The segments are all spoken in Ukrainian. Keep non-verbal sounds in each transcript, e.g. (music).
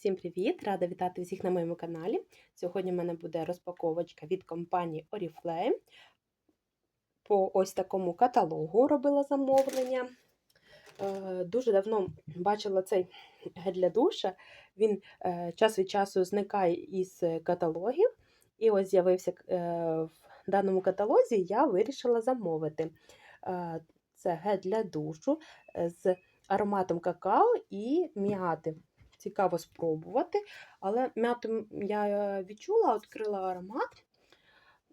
Всім привіт! Рада вітати всіх на моєму каналі. Сьогодні в мене буде розпаковочка від компанії Oriflame. По ось такому каталогу робила замовлення. Е, Дуже давно бачила цей гель для душа. Він е, час від часу зникає із каталогів. І ось з'явився е, в даному каталозі, я вирішила замовити. Це гель для душу з ароматом какао і м'яти цікаво спробувати. Але м'яту я відчула, відкрила аромат.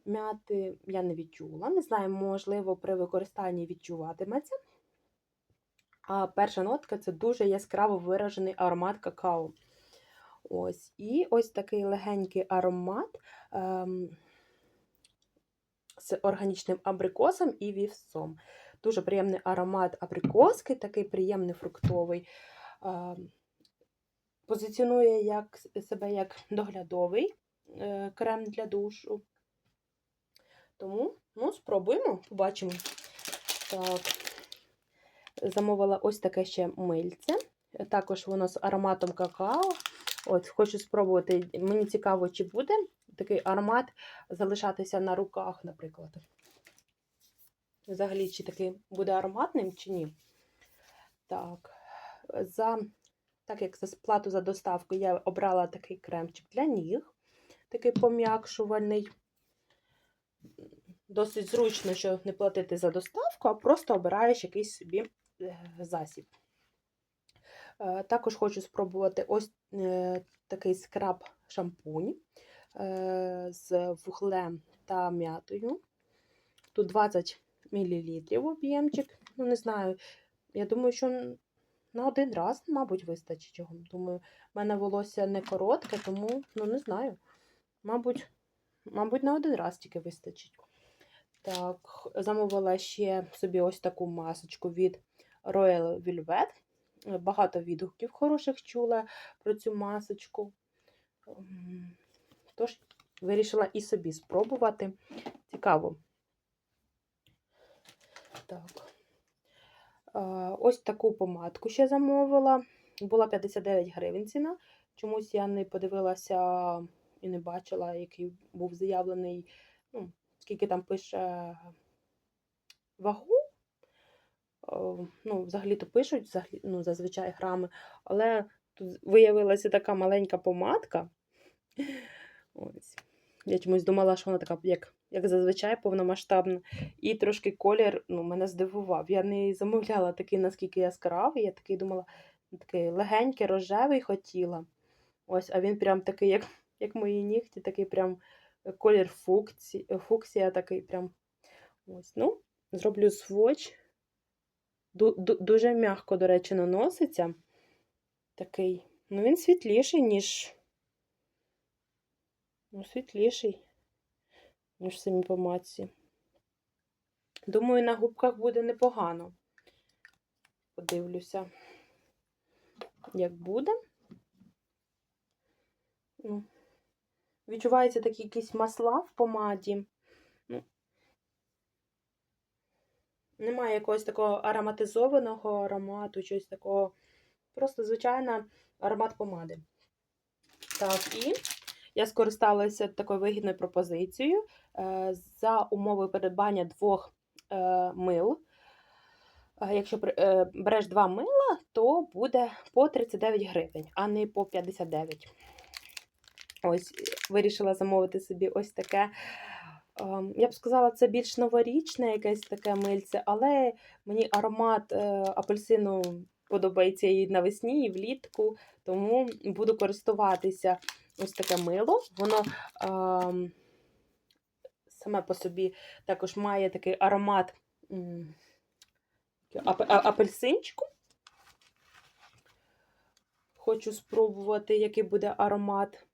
М'яти я не відчула. Не знаю, можливо, при використанні відчуватиметься. А перша нотка це дуже яскраво виражений аромат какао. Ось. І ось такий легенький аромат ем, з органічним абрикосом і вівсом. Дуже приємний аромат абрикоски, такий приємний фруктовий. Ем, позиціонує як, себе як доглядовий е, крем для душу. Тому, ну, спробуємо, побачимо. Так, замовила ось таке ще мильце. Також воно з ароматом какао. От, хочу спробувати. Мені цікаво, чи буде такий аромат залишатися на руках, наприклад. Взагалі, чи такий буде ароматним, чи ні. Так, за так як за сплату за доставку я обрала такий кремчик для ніг, такий пом'якшувальний. Досить зручно, що не платити за доставку, а просто обираєш якийсь собі засіб. Також хочу спробувати ось е, такий скраб шампунь е, з вуглем та м'ятою. Тут 20 мл об'ємчик. Ну, не знаю, я думаю, що на один раз, мабуть, вистачить його. Думаю, в мене волосся не коротке, тому, ну, не знаю. Мабуть, мабуть, на один раз тільки вистачить. Так, замовила ще собі ось таку масочку від Royal Velvet. Багато відгуків хороших чула про цю масочку. Тож, вирішила і собі спробувати. Цікаво. Так. Ось таку помадку ще замовила. Була 59 гривень ціна. Чомусь я не подивилася і не бачила, який був заявлений, ну, скільки там пише вагу. Ну, Взагалі-то пишуть, ну, зазвичай грами, але тут виявилася така маленька помадка. (laughs) Ось. Я чомусь думала, що вона така, як як зазвичай, повномасштабна. І трошки колір ну, мене здивував. Я не замовляла такий, наскільки яскравий. Я такий думала, такий легенький, рожевий хотіла. Ось, А він прям такий, як як мої нігті, такий прям колір фуксі, фуксія такий прям. Ось, ну, Зроблю сводч. Дуже м'яко, до речі, наноситься. Такий. Ну, він світліший, ніж. Ну, світліший ніж в самій помадці. Думаю, на губках буде непогано. Подивлюся, як буде. Ну, Відчуваються такі якісь масла в помаді. Ну, Немає якогось такого ароматизованого аромату, щось такого. Просто, звичайно, аромат помади. Так, і я скористалася такою вигідною пропозицією е, за умови придбання двох е, мил. Е, якщо береш два мила, то буде по 39 гривень, а не по 59. Ось, вирішила замовити собі ось таке. Я б сказала, це більш новорічне якесь таке мильце, але мені аромат апельсину подобається і навесні, і влітку, тому буду користуватися ось таке мило. Воно е, саме по собі також має такий аромат ап апельсинчику. Хочу спробувати, який буде аромат.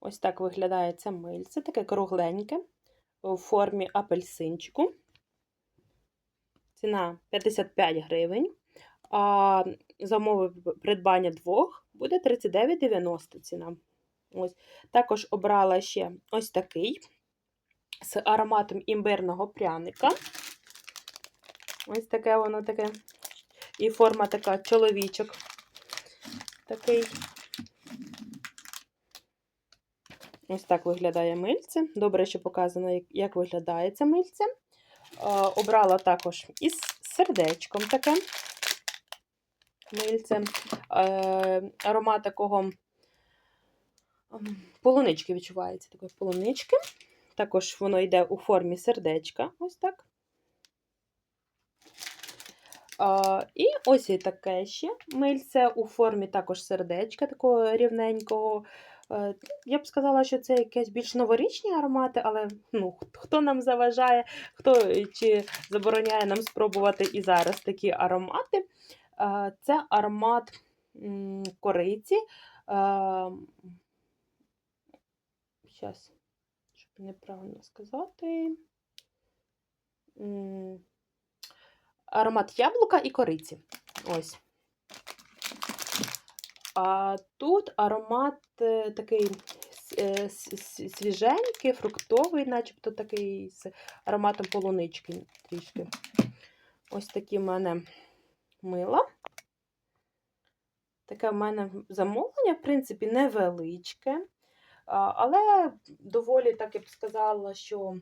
Ось так виглядає це мильце, таке кругленьке, у формі апельсинчику. Ціна 55 гривень. А за придбання двох буде 39,90 ціна. Ось. Також обрала ще ось такий з ароматом імбирного пряника. Ось таке воно таке. І форма така чоловічок. Такий. Ось так виглядає мильце. Добре, що показано, як виглядає це мильце. Е, обрала також із сердечком таке мильце. Е, Аромат такого ем, полунички відчувається, такої полунички. Також воно йде у формі сердечка. Ось так. І ось і таке ще мильце у формі також сердечка, такого рівненького. Е, Я б сказала, що це якесь більш новорічні аромати, але ну, хто нам заважає, хто чи забороняє нам спробувати і зараз такі аромати. Е, Це аромат кориці. Зараз, щоб неправильно сказати. Аромат яблука і кориці. Ось. А тут аромат е, такий е, свіженький, фруктовий, начебто такий з ароматом полунички трішки. Ось такі в мене мила. Таке в мене замовлення, в принципі, невеличке, але доволі, так я б сказала, що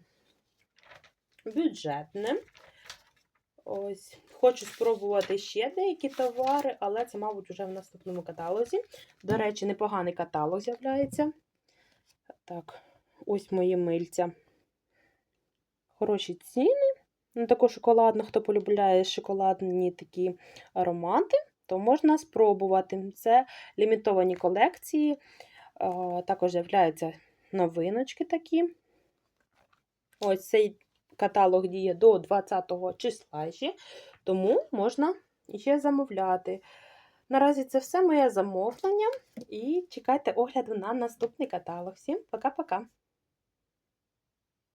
бюджетне. Ось, хочу спробувати ще деякі товари, але це, мабуть, вже в наступному каталозі. До речі, непоганий каталог з'являється. Так, ось мої мильця. Хороші ціни. Ну, також шоколадно, хто полюбляє шоколадні такі аромати, то можна спробувати. Це лімітовані колекції. Також з'являються новиночки такі. Ось цей каталог діє до 20 числа ще, тому можна ще замовляти. Наразі це все моє замовлення. І чекайте огляду на наступний каталог. Всім пока-пока!